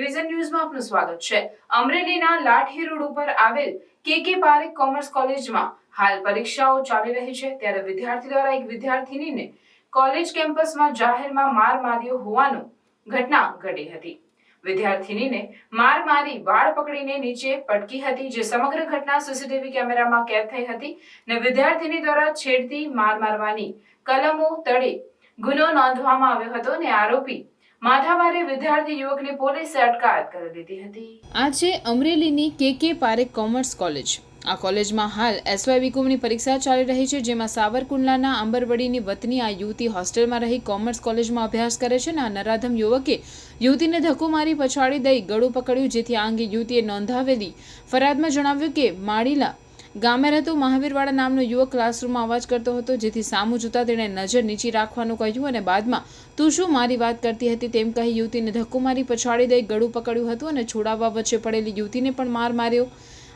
Division ન્યૂઝમાં આપનું સ્વાગત છે. અમરેલીના લાઠી રોડ ઉપર આવેલ કે કે પારેખ કોમર્સ કોલેજમાં હાલ પરીક્ષાઓ ચાલી રહી છે. ત્યારે વિદ્યાર્થી દ્વારા એક વિદ્યાર્થીનીને કોલેજ કેમ્પસમાં જાહેરમાં માર માર્યો હોવાનું ઘટના ઘટી હતી. વિદ્યાર્થીનીને માર મારી વાળ પકડીને નીચે પટકી હતી, જે સમગ્ર ઘટના સીસીટીવી કેમેરામાં કેદ થઈ હતી ને વિદ્યાર્થીની દ્વારા છેડતી માર મારવાની કલમો તળે ગુનો નોંધવામાં આવ્યો હતો ને આરોપી માથાભારે વિદ્યાર્થી યુવકની પોલીસે અટકાયત કરી દીધી હતી. આ અમરેલીની કે કે પારેખ કોમર્સ કોલેજ. આ કોલેજમાં હાલ એસવાય બીકોમની પરીક્ષા ચાલી રહી છે, જેમાં સાવરકુંડલાના આંબરવડીની વતની આ યુવતી હોસ્ટેલમાં રહી કોમર્સ કોલેજમાં અભ્યાસ કરે છે અને આ નરાધમ યુવકે યુવતીને ધક્કો મારી પછાડી દઈ ગળું પકડ્યું, જેથી આ અંગે યુવતીએ નોંધાવેલી ફરિયાદમાં જણાવ્યું કે માળીલા ગામે રહેતો મહાવીરવાળા નામનો યુવક ક્લાસરૂમમાં અવાજ કરતો હતો, જેથી સામું જોતા તેણે નજર નીચી રાખવાનું કહ્યું અને બાદમાં, તું શું મારી વાત કરતી હતી? તેમ કહી યુવતીને ધક્કો મારી પછાડી દઈ ગળું પકડ્યું હતું અને છોડાવવા વચ્ચે પડેલી યુવતીને પણ માર માર્યો.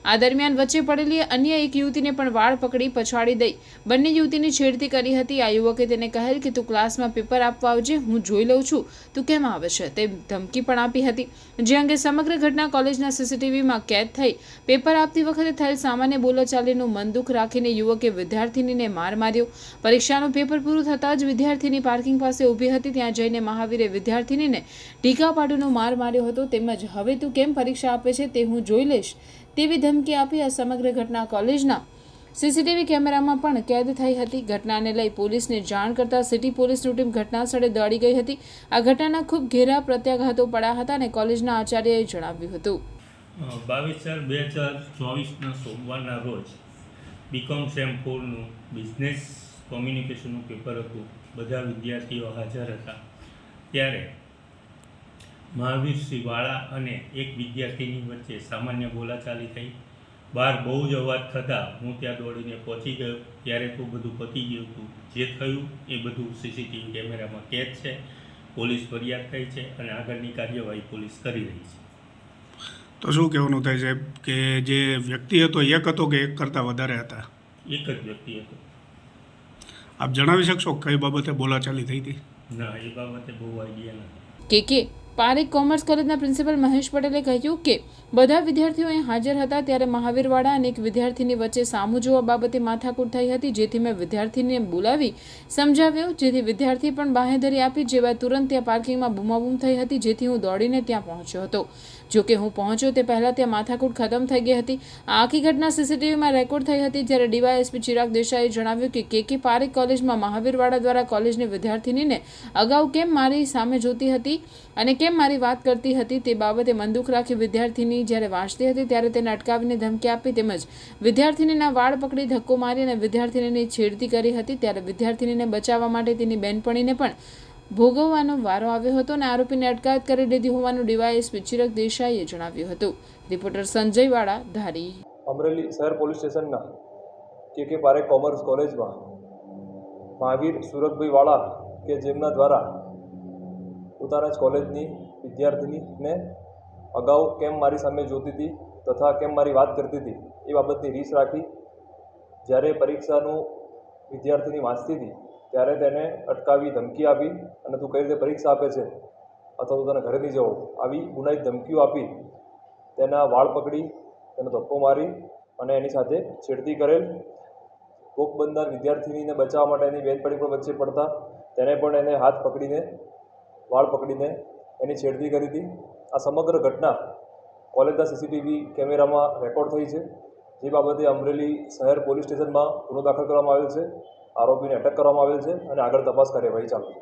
આ દરમિયાન વચ્ચે પડેલી અન્ય એક યુવતીને પણ વાળ પકડી પછાડી દઈ. બંને યુવતીની છેડતી કરી હતી. આ યુવકે તેને કહેલ કે, તું ક્લાસમાં પેપર આપવા આવજે, હું જોઈ લઉં છું. તું કેમ આવે છે? તે ધમકી પણ આપી હતી. જે અંગે સમગ્ર ઘટના કોલેજના સીસીટીવીમાં કેદ થઈ. પેપર આપતી વખતે થયેલ સામાન્ય બોલાચાલીનું મનદુખ રાખીને યુવકે વિદ્યાર્થીનીને માર માર્યો. પરીક્ષાનું પેપર પૂરું થતાં જ વિદ્યાર્થીની પાર્કિંગ પાસે ઊભી હતી. ત્યાં જઈને મહાવીરે વિદ્યાર્થીનીને ટીકા પાટુનો માર માર્યો હતો. તેમજ, હવે તું કેમ પરીક્ષા આપે છે? તે હું જોઈ લઈશ. તેવી ધમકી આપી આ સમગ્ર ઘટના કોલેજના સીસીટીવી કેમેરામાં પણ કેદ થઈ હતી. ઘટનાને લઈ પોલીસને જાણ કરતા સિટી પોલીસની ટીમ ઘટના સ્થળે દોડી ગઈ હતી. આ ઘટનાના ખૂબ ઘેરા પ્રત્યાઘાતો પડ્યા હતા અને કોલેજના આચાર્યએ જણાવ્યું હતું. બાવીસ ચાર બે હજાર ચોવીસના સોમવારના રોજ બીકોમ સેમ ફોરનું બિઝનેસ કોમ્યુનિકેશનનું પેપર હતું. બધા વિદ્યાર્થીઓ હાજર હતા. ત્યારે મહાવીર શ્રી વાળા અને એક વિદ્યાર્થીની વચ્ચે સામાન્ય બોલાચાલી થઈ. બહાર બહુ જ અવાજ થતાં હું ત્યાં દોડીને પહોંચી ગયો. ત્યારે તો બધું પતી ગયું હતું. જે થયું એ બધું સીસીટીવી કેમેરામાં કેદ છે. પોલીસ ફરિયાદ થઈ છે અને આગળની કાર્યવાહી પોલીસ કરી રહી છે. તો શું કહેવાનું થાય છે કે જે વ્યક્તિ હતો એક હતો કે એક કરતાં વધારે હતા? એક જ વ્યક્તિ હતો. આપ જણાવી શકશો કઈ બાબતે બોલાચાલી થઈ હતી? ના એ બાબતે બહુ આઈડિયા નથી. કે કે? પારેખ કોમર્સ કોલેજના પ્રિન્સિપલ મહેશ પટેલે કહ્યું કે, બધા વિદ્યાર્થીઓ અહીં હાજર હતા ત્યારે મહાવીરવાળા અને એક વિદ્યાર્થીની વચ્ચે સામું જોવા બાબતે માથાકૂટ થઈ હતી, જેથી મેં વિદ્યાર્થીને બોલાવી સમજાવ્યો, જેથી વિદ્યાર્થી પણ બાહેધરી આપી જેવા તુરંત ત્યાં પાર્કિંગમાં બૂમાબૂમ થઈ હતી, જેથી હું દોડીને ત્યાં પહોંચ્યો હતો. જો કે હું પહોંચ્યો તે પહેલાં ત્યાં માથાકૂટ ખતમ થઈ ગઈ હતી. આ આખી ઘટના સીસીટીવીમાં રેકોર્ડ થઈ હતી, જ્યારે ડીવાયએસપી ચિરાગ દેસાઈએ જણાવ્યું કે કે કે પારેખ કોલેજમાં મહાવીરવાળા દ્વારા કોલેજની વિદ્યાર્થીનીને અગાઉ કેમ મારી સામે જોતી હતી અને કેમ મારી વાત કરતી હતી તે બાબતે મંદુક રાખી વિદ્યાર્થીની જ્યારે વાંચતી હતી ત્યારે તેને અટકાવીને ધમકી આપી તેમજ વિદ્યાર્થીનીના વાળ પકડી ધક્કો મારી અને વિદ્યાર્થીનીની છેડતી કરી હતી ત્યારે વિદ્યાર્થીનીને બચાવવા માટે તેની બેનપણીને પણ ભોગવવાનો વારો આવ્યો હતો અને આરોપીને અટકાયત કરી દીધી હોવાનું ડીવાયએસપી ચિરક દેસાઈએ જણાવ્યું હતું. રિપોર્ટર સંજય વાળા, ધારી. અમરેલી શહેર પોલીસ સ્ટેશનના કે પારેખ કોમર્સ કોલેજમાં મહાવીર સુરતભાઈ વાળા કે જેમના દ્વારા પોતાના જ કોલેજની વિદ્યાર્થીનીને અગાઉ કેમ મારી સામે જોતી હતી તથા કેમ મારી વાત કરતી હતી એ બાબતની રીસ રાખી જ્યારે પરીક્ષાનું વિદ્યાર્થીની વાંચતી હતી, ત્યારે તેને અટકાવી ધમકી આપી અને તું કઈ રીતે પરીક્ષા આપે છે? અથવા તો તને ઘરે નહીં જવો આવી ગુનાહિત ધમકીઓ આપી તેના વાળ પકડી, તેને ધક્કો મારી અને એની સાથે છેડતી કરેલ. ભોગ બનનાર વિદ્યાર્થીનીને બચાવવા માટે એની બેનપણી પણ વચ્ચે પડતા તેને પણ એને હાથ પકડીને વાળ પકડીને એની છેડતી કરી હતી. આ સમગ્ર ઘટના કોલેજના સીસીટીવી કેમેરામાં રેકોર્ડ થઈ છે. જે બાબતે અમરેલી શહેર પોલીસ સ્ટેશનમાં ગુનો દાખલ કરવામાં આવેલ છે. આરોપીને અટક કરવામાં આવેલ છે અને આગળ તપાસ કાર્યવાહી ચાલુ છે.